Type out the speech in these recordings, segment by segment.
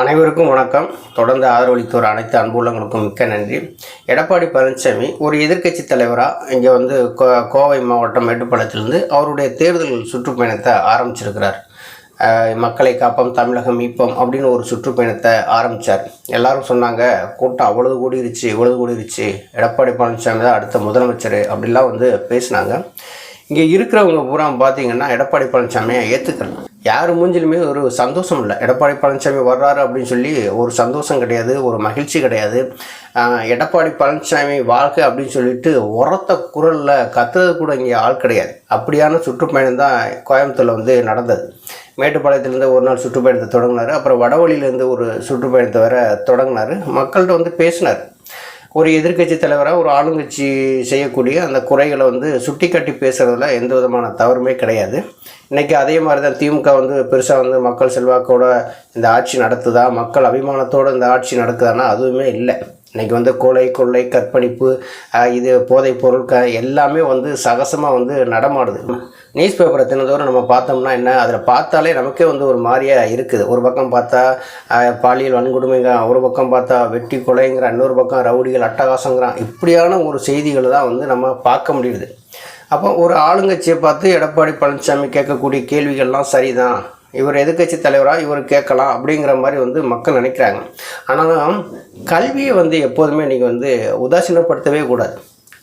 அனைவருக்கும் வணக்கம். தொடர்ந்து ஆதரவளித்தோர் அனைத்து அன்புள்ளங்களுக்கும் மிக்க நன்றி. எடப்பாடி பழனிசாமி ஒரு எதிர்க்கட்சி தலைவராக இங்கே வந்து கோ கோவை மாவட்டம் மேட்டுப்பாளையத்திலிருந்து அவருடைய தேர்தல் சுற்றுப்பயணத்தை ஆரம்பிச்சிருக்கிறார். மக்களை காப்போம் தமிழகம் மீட்போம் அப்படின்னு ஒரு சுற்றுப்பயணத்தை ஆரம்பித்தார் எல்லாரும் சொன்னாங்க கூட்டம் அவ்வளவு கூடிருச்சு இவ்வளவு கூடிருச்சு. எடப்பாடி பழனிசாமி தான் அடுத்த முதலமைச்சர் அப்படிலாம் வந்து பேசினாங்க. இங்கே இருக்கிறவங்க பூரா பார்த்தீங்கன்னா எடப்பாடி பழனிசாமியை ஏற்றுக்கல யார் மூஞ்சிலுமே ஒரு சந்தோஷம் இல்லை. எடப்பாடி பழனிசாமி வர்றாரு அப்படின்னு சொல்லி ஒரு சந்தோஷம் கிடையாது ஒரு மகிழ்ச்சி கிடையாது. எடப்பாடி பழனிசாமி வாழ்க்கை அப்படின்னு சொல்லிட்டு உரத்த குரலில் கத்துறது கூட இங்கே ஆள் கிடையாது. அப்படியான சுற்றுப்பயணம் தான் கோயம்புத்தூரில் வந்து நடந்தது. மேட்டுப்பாளையத்துலேருந்து ஒரு நாள் சுற்றுப்பயணத்தை தொடங்கினார். அப்புறம் வடவழியிலேருந்து ஒரு சுற்றுப்பயணத்தை வர தொடங்கினார். மக்கள்கிட்ட வந்து பேசினார். ஒரு எதிர்க்கட்சி தலைவராக ஒரு ஆளுங்கட்சி செய்யக்கூடிய அந்த குறைகளை வந்து சுட்டி காட்டி பேசுகிறதுல எந்த விதமான தவறுமே கிடையாது. இன்றைக்கி அதே மாதிரி தான் திமுக வந்து பெருசாக வந்து மக்கள் செல்வாக்கோட இந்த ஆட்சி நடத்துதா மக்கள் அபிமானத்தோடு இந்த ஆட்சி நடக்குதான்னா அதுவுமே இல்லை. இன்றைக்கி வந்து கொலை கொள்ளை கற்பழிப்பு இது போதைப் பொருட்கள் எல்லாமே வந்து சகசமாக வந்து நடமாடுது. நியூஸ் பேப்பரை தினந்தோறும் நம்ம பார்த்தோம்னா என்ன? அதில் பார்த்தாலே நமக்கே வந்து ஒரு மாதிரியாக இருக்குது. ஒரு பக்கம் பார்த்தா பாலியல் வன்கொடுமைங்க ஒரு பக்கம் பார்த்தா வெட்டி கொலைங்கிற இன்னொரு பக்கம் ரவுடிகள் அட்டகாசங்கிறான் இப்படியான ஒரு செய்திகளை தான் வந்து நம்ம பார்க்க முடியுது. அப்போ ஒரு ஆளுங்கட்சியை பார்த்து எடப்பாடி பழனிசாமி கேட்கக்கூடிய கேள்விகள்லாம் சரிதான். இவர் எதிர்கட்சி தலைவராக இவர் கேட்கலாம் அப்படிங்கிற மாதிரி வந்து மக்கள் நினைக்கிறாங்க. ஆனால் கல்வியை வந்து எப்போதுமே நீங்கள் வந்து உதாசீனப்படுத்தவே கூடாது.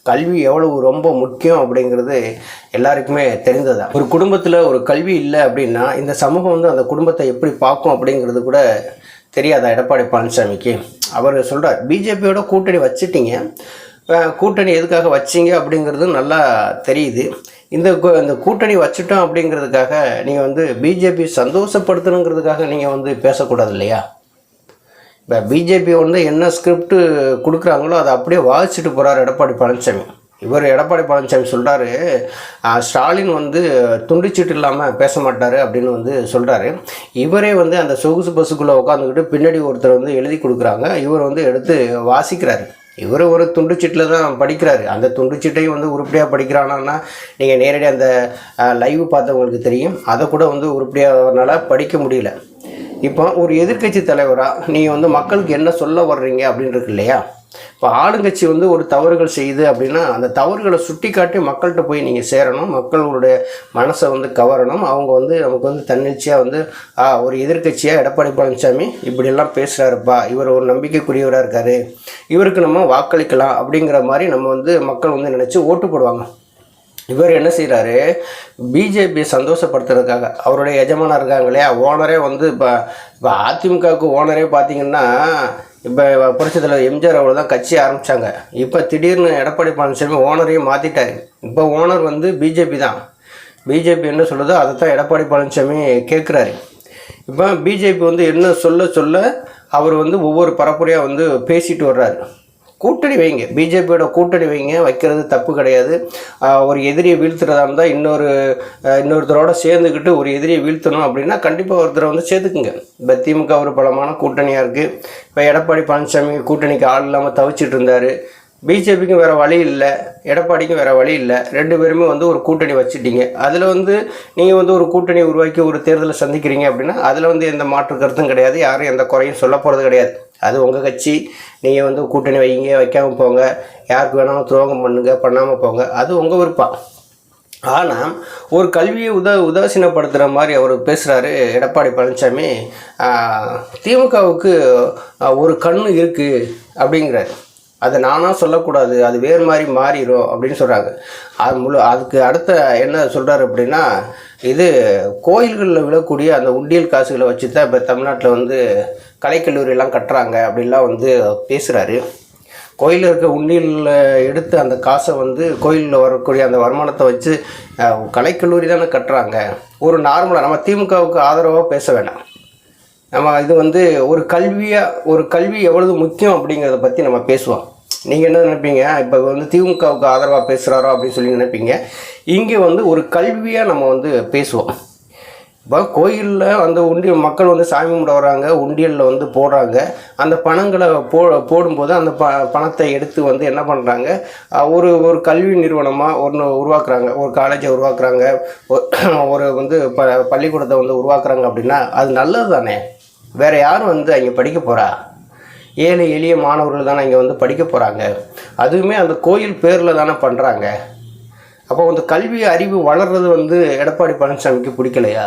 கல்வி எவ்வளவு ரொம்ப முக்கியம் அப்படிங்கிறது எல்லாருக்குமே தெரிந்ததா. ஒரு குடும்பத்தில் ஒரு கல்வி இல்லை அப்படின்னா இந்த சமூகம் வந்து அந்த குடும்பத்தை எப்படி பார்க்கும் அப்படிங்கிறது கூட தெரியாதா? எடப்பாடி பழனிசாமிக்கு. அவர் சொல்கிறார் பிஜேபியோட கூட்டணி வச்சுட்டீங்க. கூட்டணி எதுக்காக வச்சீங்க? அப்படிங்கிறது நல்லா தெரியுது. இந்த இந்த கூட்டணி வச்சுட்டோம் அப்படிங்கிறதுக்காக நீங்கள் வந்து பிஜேபி சந்தோஷப்படுத்தணுங்கிறதுக்காக நீங்கள் வந்து பேசக்கூடாது இல்லையா? இப்போ பிஜேபி வந்து என்ன ஸ்கிரிப்ட் கொடுக்குறாங்களோ அதை அப்படியே வாசிச்சுட்டு போகிறார் எடப்பாடி பழனிசாமி இவர் எடப்பாடி பழனிசாமி சொல்கிறாரு ஸ்டாலின் வந்து துண்டிச்சிட்டு இல்லாமல் பேச மாட்டார் அப்படின்னு வந்து சொல்கிறாரு இவரே வந்து அந்த சொகுசு பஸ்ஸுக்குள்ளே உட்காந்துக்கிட்டு பின்னாடி ஒருத்தர் வந்து எழுதி கொடுக்குறாங்க. இவர் வந்து எடுத்து வாசிக்கிறாரு. இவர் ஒரு துண்டுச்சீட்டில் தான் படிக்கிறாரு. அந்த துண்டுச்சீட்டையும் வந்து உருப்படியாக படிக்கிறானா நீங்கள் நேரடியாக அந்த லைவ் பார்த்தவங்களுக்கு தெரியும். அதை கூட வந்து உருப்படியாக படிக்க முடியல. இப்போ ஒரு எதிர்க்கட்சி தலைவராக நீங்கள் வந்து மக்களுக்கு என்ன சொல்ல வர்றீங்க அப்படின்னு இருக்கு இல்லையா? இப்போ ஆளுங்கட்சி வந்து ஒரு தவறுகள் செய்யுது அப்படின்னா அந்த தவறுகளை சுட்டி காட்டி மக்கள்கிட்ட போய் நீங்கள் சேரணும் மக்களுடைய மனசை வந்து கவரணும். அவங்க வந்து நமக்கு வந்து தன்னிச்சையாக வந்து ஆ ஒரு எதிர்க்கட்சியாக எடப்பாடி பழனிசாமி இப்படியெல்லாம் பேசுகிறாருப்பா இவர் ஒரு நம்பிக்கைக்குரியவராக இருக்காரு இவருக்கு நம்ம வாக்களிக்கலாம் அப்படிங்கிற மாதிரி நம்ம வந்து மக்கள் வந்து நினச்சி ஓட்டு போடுவாங்க. இவர் என்ன செய்கிறாரு பிஜேபியை சந்தோஷப்படுத்துறதுக்காக அவருடைய எஜமானர் இருக்காங்க இல்லையா? ஓனரே வந்து இப்போ இப்போ அதிமுகவுக்கு ஓனரே பார்த்தீங்கன்னா இப்போ புரட்சி தலைவர் எம்ஜிஆர் அவர்கள் தான் கட்சி ஆரம்பித்தாங்க இப்போ திடீர்னு எடப்பாடி பழனிசாமி ஓனரையும் மாற்றிட்டாரு இப்போ ஓனர் வந்து பிஜேபி தான். பிஜேபி என்ன சொல்லுதோ அதை தான் எடப்பாடி பழனிசாமி கேட்குறாரு இப்போ பிஜேபி வந்து என்ன சொல்ல சொல்ல அவர் வந்து ஒவ்வொரு பரப்புரையாக வந்து பேசிட்டு வர்றாரு. கூட்டணி வைங்க. பிஜேபியோட கூட்டணி வைங்க. வைக்கிறது தப்பு கிடையாது. ஒரு எதிரியை வீழ்த்துறதா இருந்தால் இன்னொரு இன்னொருத்தரோட சேர்ந்துக்கிட்டு ஒரு எதிரியை வீழ்த்தணும் அப்படின்னா கண்டிப்பாக ஒருத்தரை வந்து சேர்த்துக்குங்க. இப்போ திமுக ஒரு பலமான கூட்டணியாக இருக்குது இப்போ எடப்பாடி பழனிசாமி கூட்டணிக்கு ஆள் இல்லாமல் தவிச்சிட்டு இருந்தார். பிஜேபிக்கும் வேறு வழி இல்லை எடப்பாடிக்கும் வேறு வழி இல்லை. ரெண்டு பேருமே வந்து ஒரு கூட்டணி வச்சுட்டீங்க. அதில் வந்து நீங்கள் வந்து ஒரு கூட்டணி உருவாக்கி ஒரு தேர்தலை சந்திக்கிறீங்க அப்படின்னா அதில் வந்து எந்த மாற்று கருத்தும் கிடையாது. யாரும் எந்த குறையும் சொல்ல போகிறது கிடையாது. அது உங்கள் கட்சி. நீங்கள் வந்து கூட்டணி வைங்க வைக்காமல் போங்க. யாருக்கு வேணாலும் துரோகம் பண்ணுங்க பண்ணாமல் போங்க. அது உங்கள் விருப்பம். ஆனால் ஒரு கல்வியை உத உதாசீனப்படுத்துகிற மாதிரி அவர் பேசுகிறாரு எடப்பாடி பழனிசாமி திமுகவுக்கு ஒரு கண் இருக்குது அப்படிங்கிறாரு. அதை நானாக சொல்லக்கூடாது அது வேறு மாதிரி மாறிடும் அப்படின்னு சொல்கிறாங்க அது முழு அதுக்கு அடுத்த என்ன சொல்கிறாரு அப்படின்னா இது கோயில்களில் விழக்கூடிய அந்த உண்டியல் காசுகளை வச்சு தான் இப்போ தமிழ்நாட்டில் வந்து கலைக்கல்லூரியெல்லாம் கட்டுறாங்க அப்படின்லாம் வந்து பேசுகிறாரு கோயிலில் இருக்க உண்டியலில் எடுத்து அந்த காசை வந்து கோயிலில் வரக்கூடிய அந்த வருமானத்தை வச்சு கலைக்கல்லூரி தானே கட்டுறாங்க. ஒரு நார்மலாக நம்ம திமுகவுக்கு ஆதரவாக பேச வேணாம். நம்ம இது வந்து ஒரு கல்வியாக ஒரு கல்வி எவ்வளவு முக்கியம் அப்படிங்கிறத பற்றி நம்ம பேசுவோம். நீங்கள் என்ன நினைப்பீங்க? இப்போ வந்து திமுகவுக்கு ஆதரவாக பேசுகிறாரோ அப்படின்னு சொல்லி நினைப்பீங்க. இங்கே வந்து ஒரு கல்வியாக நம்ம வந்து பேசுவோம். இப்போ கோயிலில் அந்த உண்டியல் மக்கள் வந்து சாமி கும்பிட வராங்க உண்டியலில் வந்து போடுறாங்க. அந்த பணங்களை போ போடும்போது அந்த ப பணத்தை எடுத்து வந்து என்ன பண்ணுறாங்க ஒரு ஒரு கல்வி நிறுவனமாக ஒன்று உருவாக்குறாங்க. ஒரு காலேஜை உருவாக்குறாங்க. ஒரு வந்து ப பள்ளிக்கூடத்தை வந்து உருவாக்குறாங்க அப்படின்னா அது நல்லது தானே வேறு யாரும் வந்து அங்கே படிக்க போகிறா ஏழை எளிய மாணவர்கள் தானே இங்கே வந்து படிக்க போகிறாங்க அதுவுமே அந்த கோயில் பேரில் தானே பண்ணுறாங்க அப்போ வந்து கல்வி அறிவு வளர்றது வந்து எடப்பாடி பழனிசாமிக்கு பிடிக்கலையா?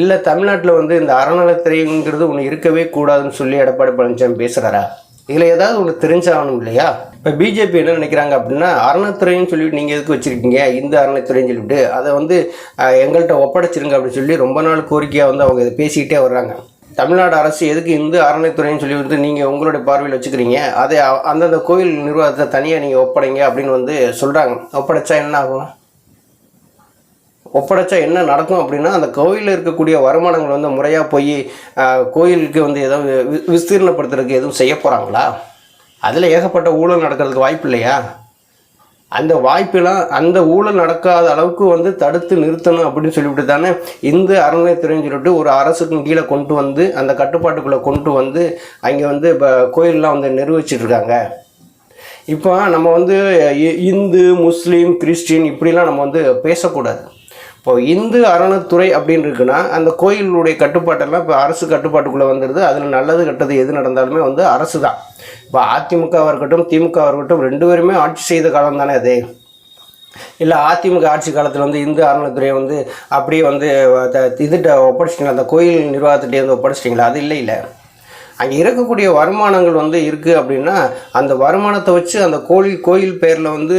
இல்லை தமிழ்நாட்டில் வந்து இந்த அறநிலைத்துறைங்கிறது ஒன்று இருக்கவே கூடாதுன்னு சொல்லி எடப்பாடி பழனிசாமி பேசுகிறாரா இதில் ஏதாவது ஒன்று தெரிஞ்சாகணும் இல்லையா? இப்போ பிஜேபி என்ன நினைக்கிறாங்க அப்படின்னா அறநிலைத்துறைன்னு சொல்லிட்டு நீங்கள் எதுக்கு வச்சுருக்கீங்க? இந்த அறநிலைத்துறைன்னு சொல்லிவிட்டு அதை வந்து எங்கள்கிட்ட ஒப்படைச்சிருங்க அப்படின்னு சொல்லி ரொம்ப நாள் கோரிக்கையாக வந்து அவங்க இதை பேசிக்கிட்டே வர்றாங்க. தமிழ்நாடு அரசு எதுக்கு இந்து அறநிலைத்துறைன்னு சொல்லி வந்து நீங்கள் உங்களுடைய பார்வையில் வச்சுக்கிறீங்க? அதை அந்தந்த கோயில் நிர்வாகத்தை தனியாக நீங்கள் ஒப்படைங்க அப்படின்னு வந்து சொல்கிறாங்க ஒப்படைச்சா என்ன ஆகும்? ஒப்படைச்சா என்ன நடக்கும் அப்படின்னா அந்த கோயிலில் இருக்கக்கூடிய வருமானங்கள் வந்து முறையாக போய் கோயிலுக்கு வந்து எதாவது வி- விஸ்தீர்ணப்படுத்துறதுக்கு எதுவும் செய்ய போகிறாங்களா அதில் ஏகப்பட்ட ஊழல் நடக்கிறதுக்கு வாய்ப்பு இல்லையா? அந்த வாய்ப்பெல்லாம் அந்த ஊழல் நடக்காத அளவுக்கு வந்து தடுத்து நிறுத்தணும் அப்படின்னு சொல்லிவிட்டு தானே இந்து அறநிலையத்துறைன்னு சொல்லிட்டு ஒரு அரசுக்கு கீழே கொண்டு வந்து அந்த கட்டுப்பாட்டுக்குள்ளே கொண்டு வந்து அங்கே வந்து இப்போ கோயிலெலாம் வந்து நிர்வகிச்சிட்ருக்காங்க. இப்போ நம்ம வந்து இ- இந்து முஸ்லீம் கிறிஸ்டின் இப்படிலாம் நம்ம வந்து பேசக்கூடாது. இப்போ இந்து அறநிலைத்துறை அப்படின்னு இருக்குன்னா அந்த கோயிலுடைய கட்டுப்பாட்டெல்லாம் இப்போ அரசு கட்டுப்பாட்டுக்குள்ளே வந்துடுது அதில் நல்லது கெட்டது எது நடந்தாலுமே வந்து அரசு தான் இப்போ அதிமுகவாக இருக்கட்டும் திமுகவாக இருக்கட்டும் ரெண்டு பேருமே ஆட்சி செய்த காலம் தானே அது. இல்லை அதிமுக ஆட்சி காலத்தில் வந்து இந்து அறநிலைத்துறையை வந்து அப்படியே வந்து த- இதுகிட்ட ஒப்படைச்சிட்டிங்களா? அந்த கோயில் நிர்வாகத்திட்டே வந்து ஒப்படைச்சிட்டிங்களா? அது இல்லை இல்லை. அங்கே இருக்கக்கூடிய வருமானங்கள் வந்து இருக்குது அப்படின்னா அந்த வருமானத்தை வச்சு அந்த கோயில் கோயில் பேரில் வந்து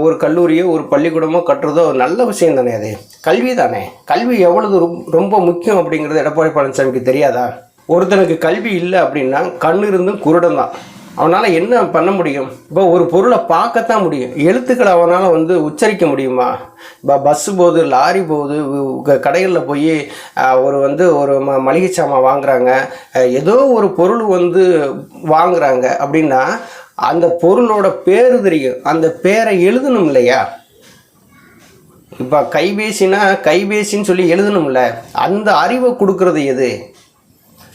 ஒரு கல்லூரியோ ஒரு பள்ளிக்கூடமோ கட்டுறதோ ஒரு நல்ல விஷயம் தானே அது? கல்வி தானே? கல்வி எவ்வளவு ரொம்ப முக்கியம் அப்படிங்கிறது எடப்பாடி பழனிசாமிக்கு தெரியாதா? ஒருத்தனுக்கு கல்வி இல்லை அப்படின்னா கண் இருந்தும் குருடன் தான் அவனால் என்ன பண்ண முடியும்? இப்போ ஒரு பொருளை பார்க்கத்தான் முடியும். எழுத்துக்களை அவனால் வந்து உச்சரிக்க முடியுமா? இப்போ பஸ்ஸு போகுது லாரி போகுது கடைகளில் போய் ஒரு வந்து ஒரு ம மளிகை சாமான் வாங்குறாங்க. ஏதோ ஒரு பொருள் வந்து வாங்குறாங்க அப்படின்னா அந்த பொருளோட பேர் தெரியும். அந்த பேரை எழுதணும் இல்லையா? இப்போ கைபேசினா கைபேசின்னு சொல்லி எழுதணும்ல. அந்த அறிவை கொடுக்கறது எது?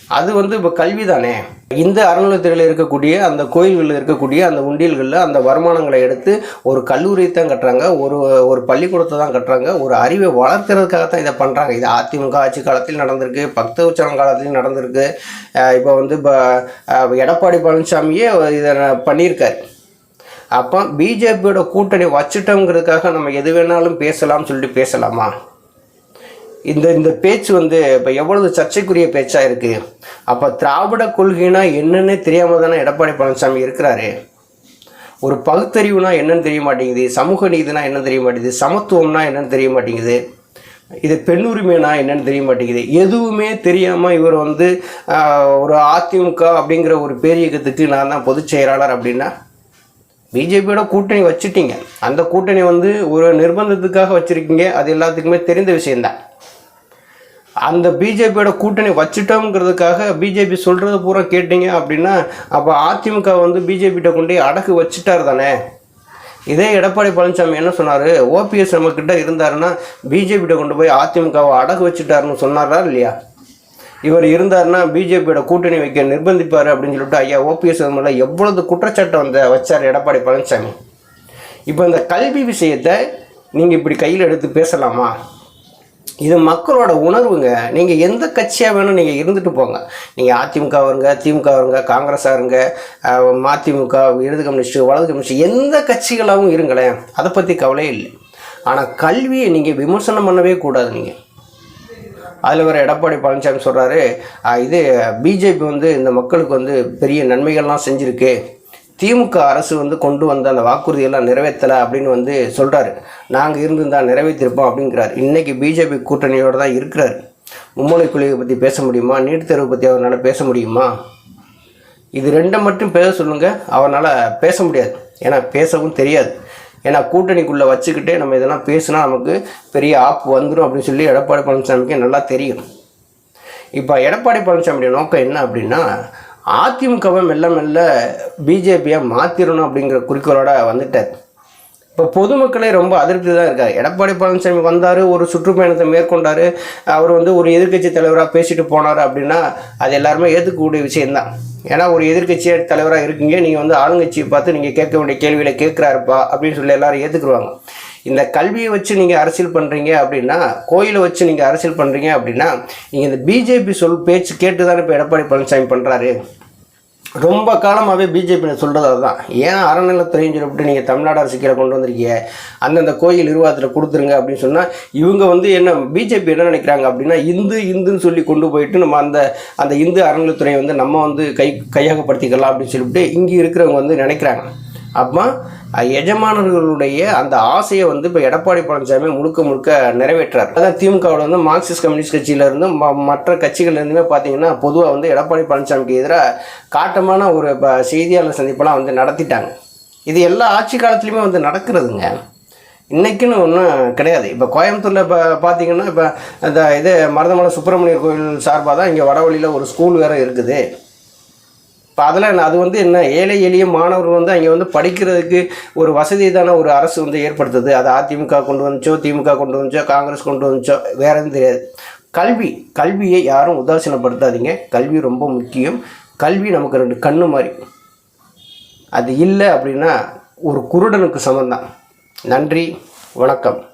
அது வந்து இப்போ கல்வி தானே இந்த அறநிலையத்துறையில் இருக்கக்கூடிய அந்த கோயில்களில் இருக்கக்கூடிய அந்த உண்டியல்களில் அந்த வருமானங்களை எடுத்து ஒரு கல்லூரியை தான் கட்டுறாங்க ஒரு ஒரு பள்ளிக்கூடத்தை தான் கட்டுறாங்க ஒரு அறிவை வளர்க்குறதுக்காக தான் இதை பண்ணுறாங்க இது அதிமுக ஆட்சி காலத்தில் நடந்திருக்கு பக்த உச்சரம் காலத்திலையும் நடந்திருக்கு. இப்போ வந்து இப்போ எடப்பாடி பழனிசாமியே இதை பண்ணியிருக்காரு. அப்போ பிஜேபியோட கூட்டணி வச்சுட்டோங்கிறதுக்காக நம்ம எது வேணாலும் பேசலாம்னு சொல்லிட்டு பேசலாமா? இந்த இந்த பேச்சு வந்து இப்போ எவ்வளவு சர்ச்சைக்குரிய பேச்சாக இருக்குது அப்போ திராவிட கொள்கைனா என்னன்னு தெரியாமல் தானே எடப்பாடி பழனிசாமி இருக்கிறாரு. ஒரு பகுத்தறிவுனா என்னன்னு தெரிய மாட்டேங்குது சமூக நீதினா என்னன்னு தெரிய மாட்டேங்குது சமத்துவம்னா என்னன்னு தெரிய மாட்டேங்குது இது பெண்ணுரிமைனா என்னன்னு தெரிய மாட்டேங்குது. எதுவுமே தெரியாமல் இவர் வந்து ஒரு அதிமுக அப்படிங்கிற ஒரு பேரியக்கத்துக்கு நான் தான் பொதுச் செயலாளர் அப்படின்னா பிஜேபியோட கூட்டணி வச்சுட்டீங்க. அந்த கூட்டணி வந்து ஒரு நிர்பந்தத்துக்காக வச்சுருக்கீங்க. அது எல்லாத்துக்குமே தெரிந்த விஷயந்தான் அந்த பிஜேபியோட கூட்டணி வச்சுட்டோங்கிறதுக்காக பிஜேபி சொல்கிறது பூரா கேட்டீங்க அப்படின்னா அப்போ அதிமுக வந்து பிஜேபிகிட்ட கொண்டு போய் வச்சுட்டார் தானே? இதே எடப்பாடி பழனிசாமி என்ன சொன்னார்? ஓபிஎஸ் நம்மக்கிட்ட இருந்தாருன்னா பிஜேபிகிட்ட கொண்டு போய் அதிமுகவை அடகு வச்சுட்டாருன்னு சொன்னாரா இல்லையா? இவர் இருந்தாருன்னா பிஜேபியோட கூட்டணி வைக்க நிர்பந்திப்பார் அப்படின்னு சொல்லிட்டு ஐயா ஓபிஎஸ் மேலே எவ்வளவு குற்றச்சாட்டை வந்த வச்சார் எடப்பாடி பழனிசாமி? இப்போ இந்த கல்வி விஷயத்தை நீங்கள் இப்படி கையில் எடுத்து பேசலாமா? இது மக்களோட உணர்வுங்க. நீங்கள் எந்த கட்சியாக வேணும் நீங்கள் இருந்துட்டு போங்க. நீங்கள் அதிமுக வருங்க திமுக வருங்க காங்கிரஸாக இருங்க மதிமுக இடது கம்யூனிஸ்ட் வலது கம்யூனிஸ்ட் எந்த கட்சிகளாகவும் இருங்களேன். அதை பற்றி கவலையே இல்லை. ஆனால் கல்வியை நீங்கள் விமர்சனம் பண்ணவே கூடாது நீங்கள் அதில் வர எடப்பாடி பழனிசாமி சொல்கிறாரு இது பிஜேபி வந்து இந்த மக்களுக்கு வந்து பெரிய நன்மைகள்லாம் செஞ்சுருக்கு. திமுக அரசு வந்து கொண்டு வந்த அந்த வாக்குறுதியெல்லாம் நிறைவேற்றலை அப்படின்னு வந்து சொல்கிறாரு நாங்கள் இருந்திருந்தா நிறைவேற்றிருப்போம் அப்படிங்கிறார். இன்றைக்கி பிஜேபி கூட்டணியோடு தான் இருக்கிறார். மும்மொழி கொள்கையை பற்றி பேச முடியுமா? நீட் தேர்வு பற்றி அவரால் பேச முடியுமா? இது ரெண்டை மட்டும் பேச சொல்லுங்கள் அவனால் பேச முடியாது. ஏன்னா பேசவும் தெரியாது. ஏன்னா கூட்டணிக்குள்ளே வச்சுக்கிட்டே நம்ம இதெல்லாம் பேசினா நமக்கு பெரிய ஆப் வந்துடும் அப்படின்னு சொல்லி எடப்பாடி பழனிசாமிக்கு நல்லா தெரியும். இப்போ எடப்பாடி பழனிசாமியுடைய நோக்கம் என்ன அப்படின்னா அதிமுகவை மெல்ல மெல்ல பிஜேபியை மாற்றிடணும் அப்படிங்கிற குறிக்கோளோட வந்துட்டார். இப்போ பொதுமக்களே ரொம்ப அதிருப்தி தான் இருக்கார் எடப்பாடி பழனிசாமி வந்தார் ஒரு சுற்றுப்பயணத்தை மேற்கொண்டார் அவர் வந்து ஒரு எதிர்க்கட்சி தலைவராக பேசிட்டு போனார் அப்படின்னா அது எல்லாருமே ஏற்றுக்கக்கூடிய விஷயம்தான். ஏன்னா ஒரு எதிர்க்கட்சி தலைவராக இருக்கீங்க நீங்கள் வந்து ஆளுங்கட்சியை பார்த்து நீங்கள் கேட்க வேண்டிய கேள்வியில் கேட்குறாருப்பா அப்படின்னு சொல்லி எல்லாரும் ஏற்றுக்குருவாங்க இந்த கல்வியை வச்சு நீங்கள் அரசியல் பண்ணுறீங்க அப்படின்னா கோயிலை வச்சு நீங்கள் அரசியல் பண்ணுறீங்க அப்படின்னா நீங்கள் இந்த பிஜேபி சொல் பேச்சு கேட்டு தானே இப்போ எடப்பாடி பழனிசாமி பண்ணுறாரு ரொம்ப காலமாகவே பிஜேபி சொல்கிறது அதுதான். ஏன் அறநிலத்துறையும் சொல்லிவிட்டு நீங்கள் தமிழ்நாடு அரசு கீழே கொண்டு வந்திருக்கீங்க? அந்தந்த கோயில் நிர்வாகத்தில் கொடுத்துருங்க அப்படின்னு சொன்னால் இவங்க வந்து என்ன பிஜேபி என்ன நினைக்கிறாங்க அப்படின்னா இந்து இந்துன்னு சொல்லி கொண்டு போயிட்டு நம்ம அந்த அந்த இந்து அறநிலத்துறையை வந்து நம்ம வந்து கை கையகப்படுத்திக்கலாம் அப்படின்னு சொல்லிவிட்டு இங்கே இருக்கிறவங்க வந்து நினைக்கிறாங்க. அப்போ எஜமானர்களுடைய அந்த ஆசையை வந்து இப்போ எடப்பாடி பழனிசாமி முழுக்க முழுக்க நிறைவேற்றார். அதான் திமுகவில் வந்து மார்க்சிஸ்ட் கம்யூனிஸ்ட் கட்சியிலேருந்து ம மற்ற கட்சிகள்லேருந்துமே பார்த்தீங்கன்னா பொதுவாக வந்து எடப்பாடி பழனிசாமிக்கு எதிராக காட்டமான ஒரு இப்போ செய்தியாளர் சந்திப்பெல்லாம் வந்து நடத்திட்டாங்க. இது எல்லா ஆட்சி காலத்துலேயுமே வந்து நடக்கிறதுங்க. இன்னைக்குன்னு ஒன்றும் கிடையாது. இப்போ கோயம்புத்தூரில் இப்போ பார்த்தீங்கன்னா இப்போ இந்த இது மருதமலை சுப்பிரமணிய கோயில் சார்பாக தான் இங்கே வடவழியில் ஒரு ஸ்கூல் வேறு இருக்குது. இப்போ அதில் அது வந்து என்ன? ஏழை எளிய மாணவர்கள் வந்து அங்கே வந்து படிக்கிறதுக்கு ஒரு வசதி தானே ஒரு அரசு வந்து ஏற்படுத்துது. அது அதிமுக கொண்டு வந்துச்சோ திமுக கொண்டு வந்துச்சோ காங்கிரஸ் கொண்டு வந்துச்சோ வேற எதுவும் தெரியாது. கல்வி கல்வியை யாரும் உதாசீனப்படுத்தாதீங்க. கல்வி ரொம்ப முக்கியம். கல்வி நமக்கு ரெண்டு கண்ணு மாதிரி அது இல்லை அப்படின்னா ஒரு குருடனுக்கு சமந்தான் நன்றி வணக்கம்.